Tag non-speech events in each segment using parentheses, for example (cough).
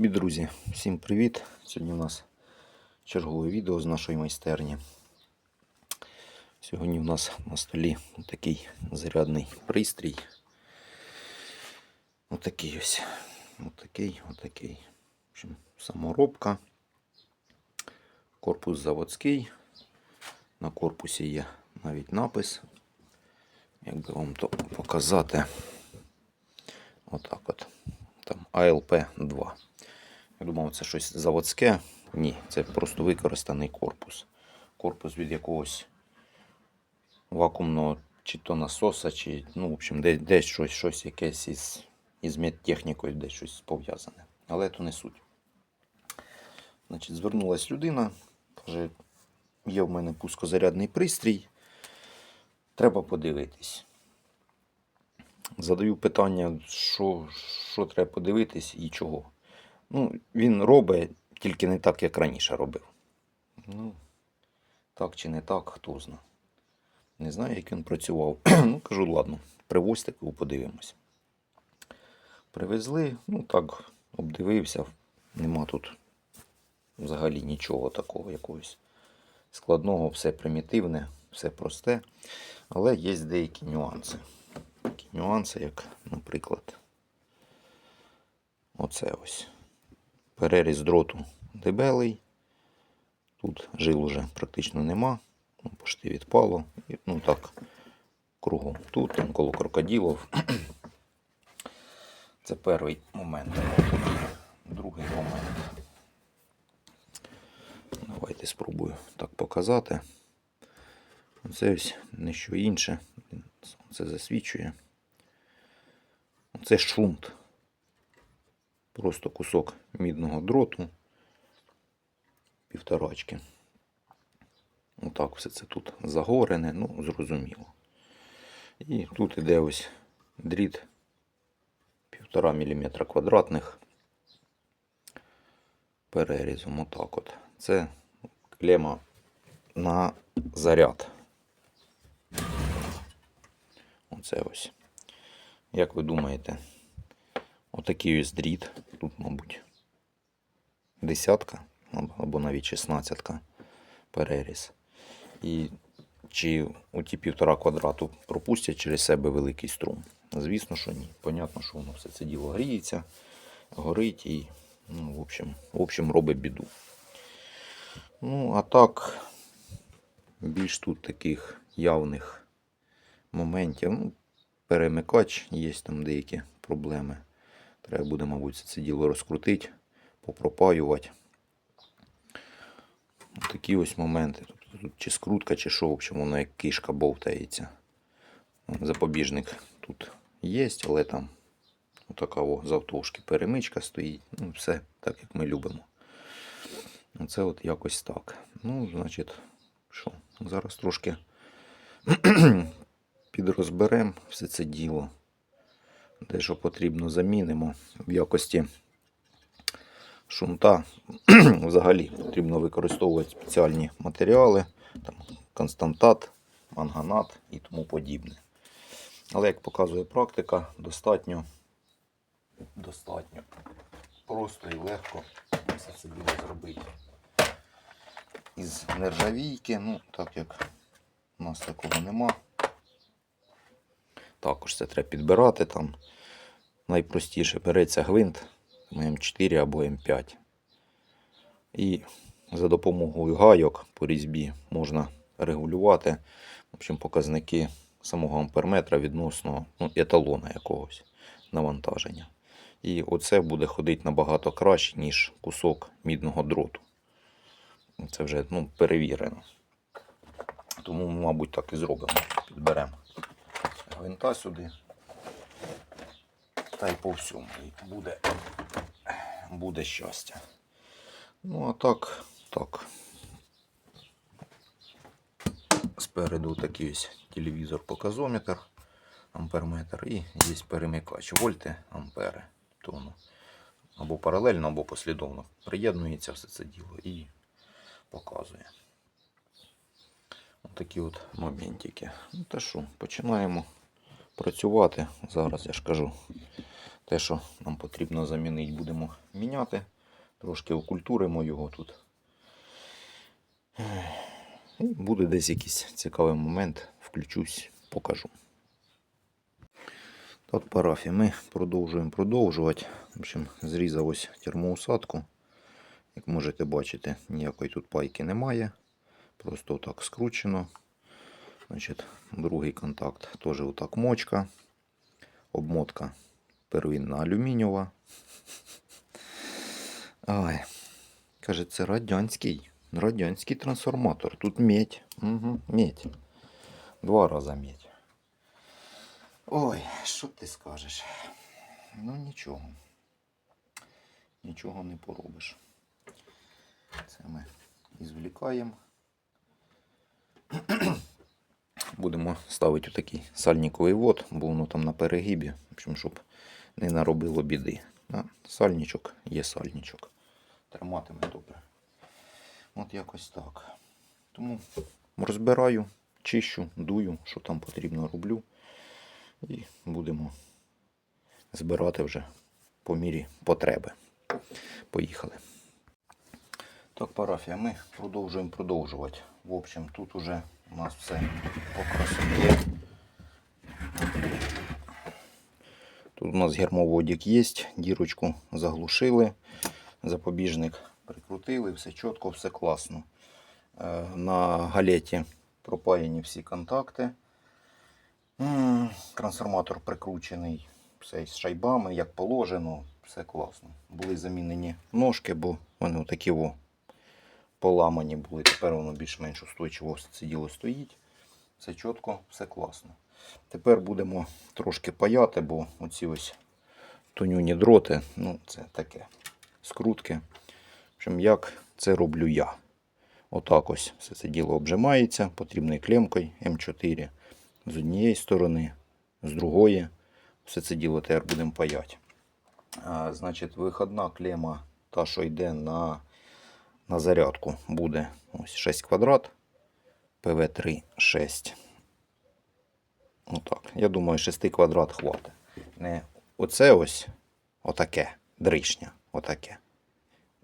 Любі друзі, всім привіт! Сьогодні у нас чергове відео з нашої майстерні. Сьогодні у нас на столі такий зарядний пристрій. Отакий ось. Отакий, отакий. В общем, саморобка. Корпус заводський. На корпусі є навіть напис. Як би вам то показати. Отак от. Там АЛП-2. Я думав, це щось заводське. Ні, це просто використаний корпус. Корпус від якогось вакуумного чи то насоса, чи, ну, в общем, десь, десь щось, щось якесь із, із медтехнікою, десь щось пов'язане. Але то не суть. Значить, звернулась людина, каже, є в мене пускозарядний пристрій. Треба подивитись. Задаю питання, що, що треба подивитись і чого. Ну, він робить тільки не так, як раніше робив. Ну, так чи не так, хто зна. Не знаю, як він працював. (clears throat) ну, кажу, ладно, привозьте, кого подивимось. Привезли, ну так, обдивився. Нема тут взагалі нічого такого якогось складного, все примітивне, все просте. Але є деякі нюанси. Такі нюанси, як, наприклад, оце ось. Переріз дроту дебелий. Тут жил уже практично нема. Ну, почти відпало. Ну так, кругом. Тут там коло крокодилів. (clears throat) Це перший момент. Другий момент. Давайте спробую так показати. Це ось не що інше. Це засвічує. Це шунт. Просто кусок мідного дроту. Півторачки. Отак все це тут загорене, ну, зрозуміло. І тут іде ось дріт 1,5 мм квадратних перерізом. Отак от. Це клема на заряд. Оце ось. Як ви думаєте, отакий ось дріт, тут, мабуть, десятка або навіть шістнадцятка переріз. І чи у ті півтора квадрату пропустять через себе великий струм? Звісно, що ні. Понятно, що воно все це діло гріється, горить і, ну, в общем, в общем, робить біду. Ну, а так, більш тут таких явних моментів. Ну, перемикач, є там деякі проблеми. Треба буде, мабуть, це діло розкрутити, попропаювати. Такі ось моменти. Тобто тут чи скрутка, чи що, в общем, воно як кишка бовтається. Запобіжник тут є, але там така завтовшки перемичка стоїть. Ну, все так, як ми любимо. Оце от якось так. Ну, значить, що, зараз трошки (clears throat) підрозберемо все це діло. Де що потрібно замінимо в якості шунта. (clears throat) Взагалі потрібно використовувати спеціальні матеріали, там, константат, манганат і тому подібне. Але як показує практика, достатньо, достатньо просто і легко все це діло зробити. Із нержавійки, ну, так як у нас такого нема. Також це треба підбирати там. Найпростіше береться гвинт М4 або М5. І за допомогою гайок по різьбі можна регулювати в общем, показники самого амперметра відносно ну, еталона якогось навантаження. І оце буде ходити набагато краще, ніж кусок мідного дроту. Це вже ну, перевірено. Тому, мабуть, так і зробимо. Підберемо гвинта сюди. Та й по всьому. І буде, буде щастя. Ну, а так, так. Спереду такий ось телевізор-показометр, амперметр і є перемикач. Вольти, ампери. То воно або паралельно, або послідовно приєднується все це діло і показує. Ось такі от моментики. Ну та що, починаємо працювати. Зараз я ж кажу, Те, що нам потрібно замінити, будемо міняти. Трошки окультуримо його тут. І буде десь якийсь цікавий момент. Включусь, покажу. Так, парафі, ми продовжуємо продовжувати. В общем, зрізав ось термоусадку. Як можете бачити, ніякої тут пайки немає. Просто отак скручено. Значить, другий контакт теж отак мочка. Обмотка первинна алюмінієва. Ай. Каже, це радянський. Радянський трансформатор. Тут медь. Угу, медь. Два рази медь. Ой, що ти скажеш? Ну нічого. Нічого не поробиш. Це ми ізвлікаємо. Будемо ставити такий сальниковий вод, бо воно там на перегибі, щоб не наробило біди. Сальничок є сальничок. Триматиме добре. От якось так. Тому розбираю, чищу, дую, що там потрібно роблю. І будемо збирати вже по мірі потреби. Поїхали. Так, парафія, ми продовжуємо продовжувати. В общем, тут уже у нас все по красоті. Тут у нас гермоводик є, дірочку заглушили, запобіжник прикрутили, все чітко, все класно. Е, На галеті пропаяні всі контакти. Трансформатор прикручений, все з шайбами, як положено, все класно. Були замінені ножки, бо вони такі во поламані були. Тепер воно більш-менш устойчиво все діло стоїть. Все чітко, все класно. Тепер будемо трошки паяти, бо оці ось тонюні дроти, ну це таке скрутки. В як це роблю я. Отак ось все це діло обжимається потрібною клемкою М4 з однієї сторони, з другої. Все це діло тепер будемо паяти. А, значить, виходна клема, та, що йде на, на зарядку, буде ось 6 квадрат. ПВ3 6. Отак. Я думаю, 6 квадрат хватить. Не оце ось отаке, дришня, отаке.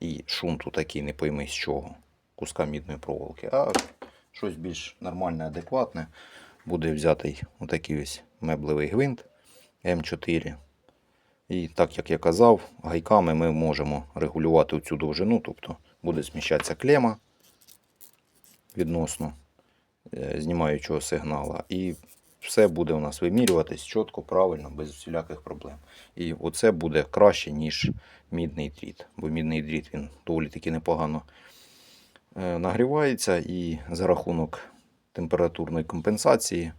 І шунту такий, не пойми з чого. Куска мідної проволоки. А щось більш нормальне, адекватне. Буде взятий отакий ось меблевий гвинт М4. І так як я казав, гайками ми можемо регулювати цю довжину, тобто буде зміщатися клема відносно е, знімаючого сигнала. І все буде у нас вимірюватись чітко, правильно, без всіляких проблем. І оце буде краще, ніж мідний дріт. Бо мідний дріт він доволі таки непогано е, нагрівається і за рахунок температурної компенсації,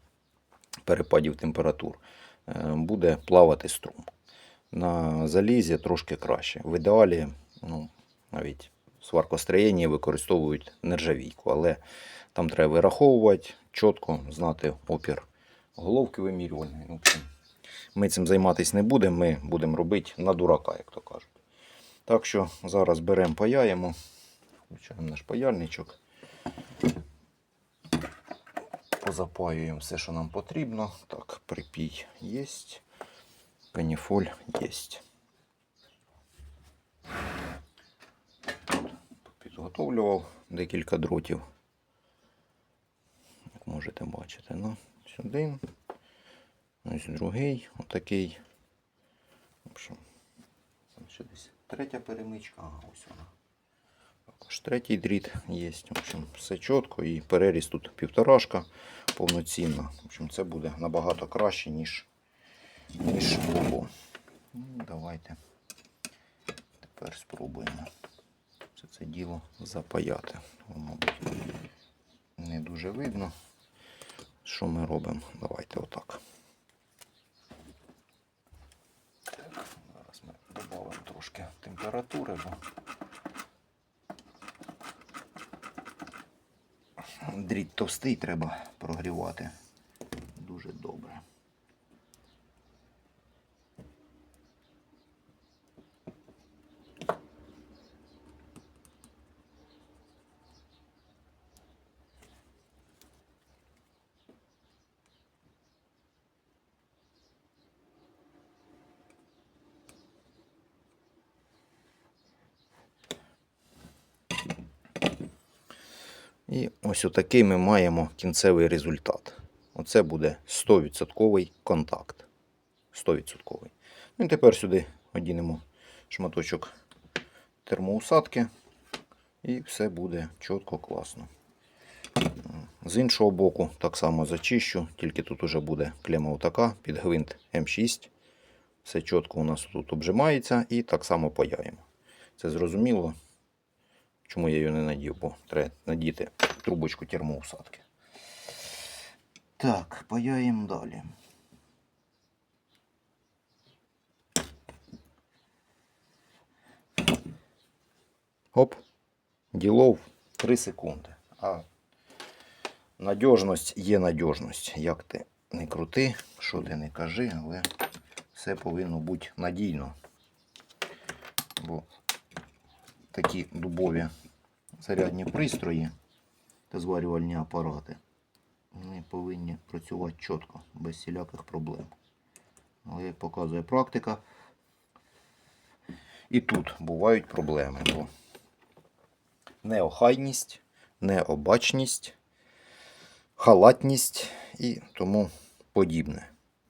перепадів температур, е, буде плавати струм. На залізі трошки краще. В ідеалі, ну, навіть сваркостроєнні використовують нержавійку, але там треба вираховувати чітко, знати опір головки вимірювальної. Ну, Ми цим займатися не будемо, ми будемо робити на дурака, як то кажуть. Так що зараз беремо, паяємо, включаємо наш паяльничок, позапаюємо все, що нам потрібно. Так, припій є, каніфоль є. Підготовлював декілька дротів. Як можете бачити, ну, сюди. Ось другий, отакий. В общем, там ще десь третя перемичка, ага, ось вона. Також третій дріт є. В общем, все чітко і переріз тут півторашка повноцінна. В общем, це буде набагато краще, ніж, ніж було. Ну, давайте тепер спробуємо це, діло запаяти. О, мабуть, не дуже видно. Що ми робимо? Давайте отак. Так, зараз ми додамо трошки температури, бо дріт товстий треба прогрівати дуже добре. І ось отакий ми маємо кінцевий результат. Оце буде 100% контакт. 100%. Ну і тепер сюди одінемо шматочок термоусадки. І все буде чітко, класно. З іншого боку, так само зачищу, тільки тут уже буде клема отака під гвинт М6. Все чітко у нас тут обжимається і так само паяємо. Це зрозуміло, чому я її не надів, бо треба надіти трубочку термоусадки. Так, паяємо далі. Оп, ділов 3 секунди. А надіжність є надіжність. Як ти не крути, що ти не кажи, але все повинно бути надійно. Бо такі дубові зарядні пристрої та зварювальні апарати. Вони повинні працювати чітко, без всіляких проблем. Але як показує практика, і тут бувають проблеми. Бо неохайність, необачність, халатність і тому подібне.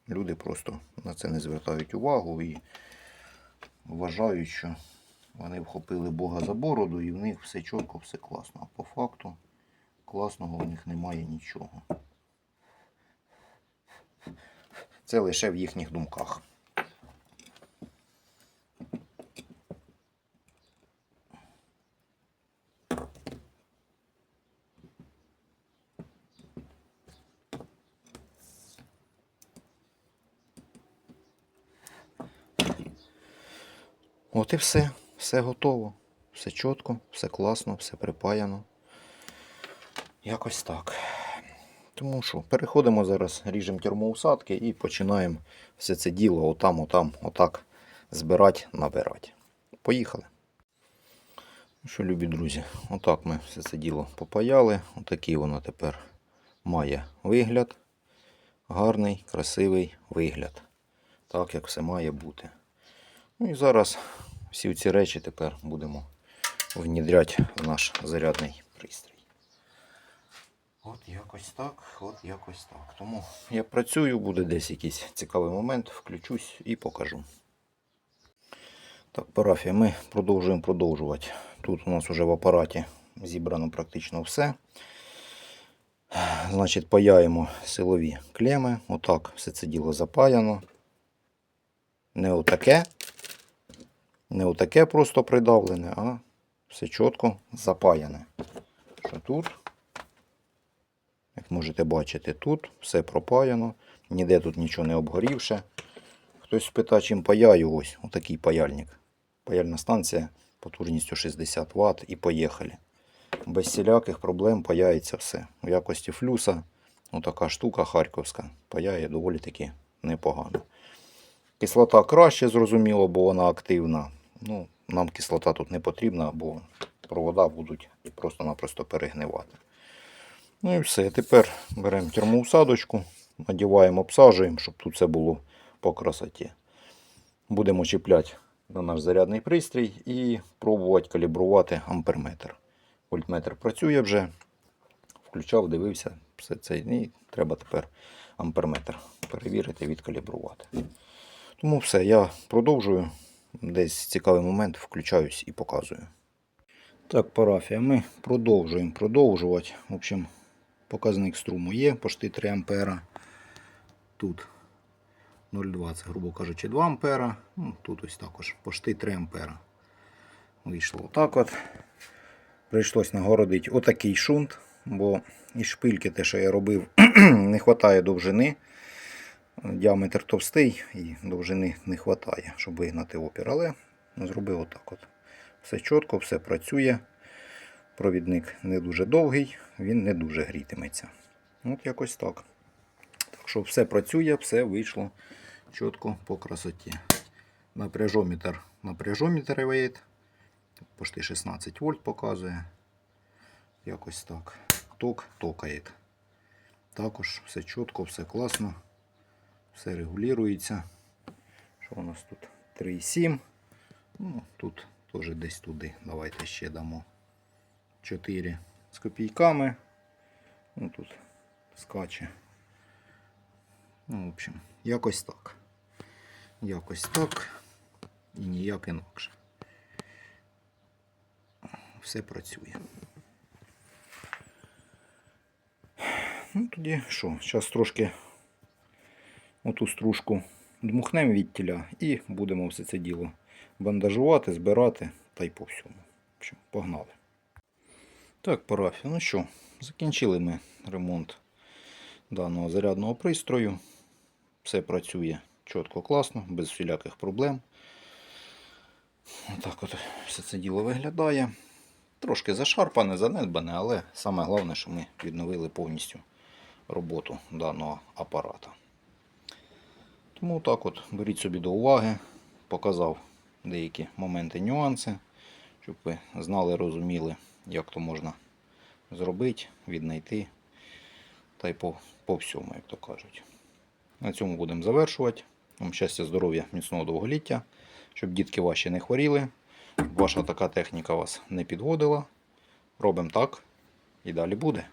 Люди просто на це не звертають увагу і вважають, що вони вхопили Бога за бороду і в них все чітко, все класно. А по факту класного у них немає нічого. Це лише в їхніх думках. От і все. Все готово. Все чітко, все класно, все припаяно. Якось так. Тому що переходимо зараз, ріжемо термоусадки і починаємо все це діло отам, отам, отак збирати, набирати. Поїхали. Ну Що, любі друзі, отак ми все це діло попаяли. Отакий воно тепер має вигляд. Гарний, красивий вигляд. Так, як все має бути. Ну і зараз всі ці речі тепер будемо внідряти в наш зарядний пристрій. От якось так, от якось так. Тому я працюю, буде десь якийсь цікавий момент, включусь і покажу. Так, парафія, ми продовжуємо продовжувати. Тут у нас вже в апараті зібрано практично все. Значить, паяємо силові клеми. Отак все це діло запаяно. Не отаке. Не отаке просто придавлене, а все чітко запаяне. Що тут? Як можете бачити, тут все пропаяно, ніде тут нічого не обгорівше. Хтось спитає, чим паяю, ось отакий паяльник. Паяльна станція потужністю 60 Вт і поїхали. Без всіляких проблем паяється все. У якості флюса, отака штука харківська, паяє доволі таки непогано. Кислота краще, зрозуміло, бо вона активна. Ну, нам кислота тут не потрібна, бо провода будуть просто-напросто перегнивати. Ну і все. Тепер беремо термоусадочку, надіваємо, обсаджуємо, щоб тут все було по красоті. Будемо чіпляти на наш зарядний пристрій і пробувати калібрувати амперметр. Вольтметр працює вже. Включав, дивився, все це. І треба тепер амперметр перевірити, відкалібрувати. Тому все, я продовжую. Десь цікавий момент включаюсь і показую. Так, парафія, ми продовжуємо продовжувати. В общем, показник струму є, почти 3 ампера. Тут 0,2, це, грубо кажучи, 2 ампера. Ну, тут ось також почти 3 ампера. Вийшло отак от. Прийшлось нагородити отакий шунт, бо із шпильки, те, що я робив, (clears throat) не вистачає довжини. Діаметр товстий і довжини не вистачає, щоб вигнати опір. Але зробив отак от. Все чітко, все працює. Провідник не дуже довгий, він не дуже грітиметься. От якось так. Так що все працює, все вийшло чітко по красоті. Напряжометр, напряжометр веєт. Почти 16 вольт показує. Якось так. Ток токає. Також все чітко, все класно. Все регулюється. Що у нас тут? 3,7. Ну, тут теж десь туди. Давайте ще дамо 4. з копійками. Ну тут скаче. Ну, в общем, якось так. Якось так. І ніяк інакше. Все працює. Ну, тоді що? Зараз трошки оту стружку дмухнемо від тіля і будемо все це діло бандажувати, збирати та й по всьому. В общем, погнали. Так, парафія, ну що, закінчили ми ремонт даного зарядного пристрою. Все працює чітко, класно, без всіляких проблем. Отак от все це діло виглядає. Трошки зашарпане, занедбане, але саме головне, що ми відновили повністю роботу даного апарата. Тому так от беріть собі до уваги, показав деякі моменти, нюанси, щоб ви знали, розуміли, як то можна зробити, віднайти та й по, по всьому, як то кажуть. На цьому будемо завершувати. Вам щастя, здоров'я, міцного довголіття, щоб дітки ваші не хворіли, ваша така техніка вас не підводила. Робимо так і далі буде.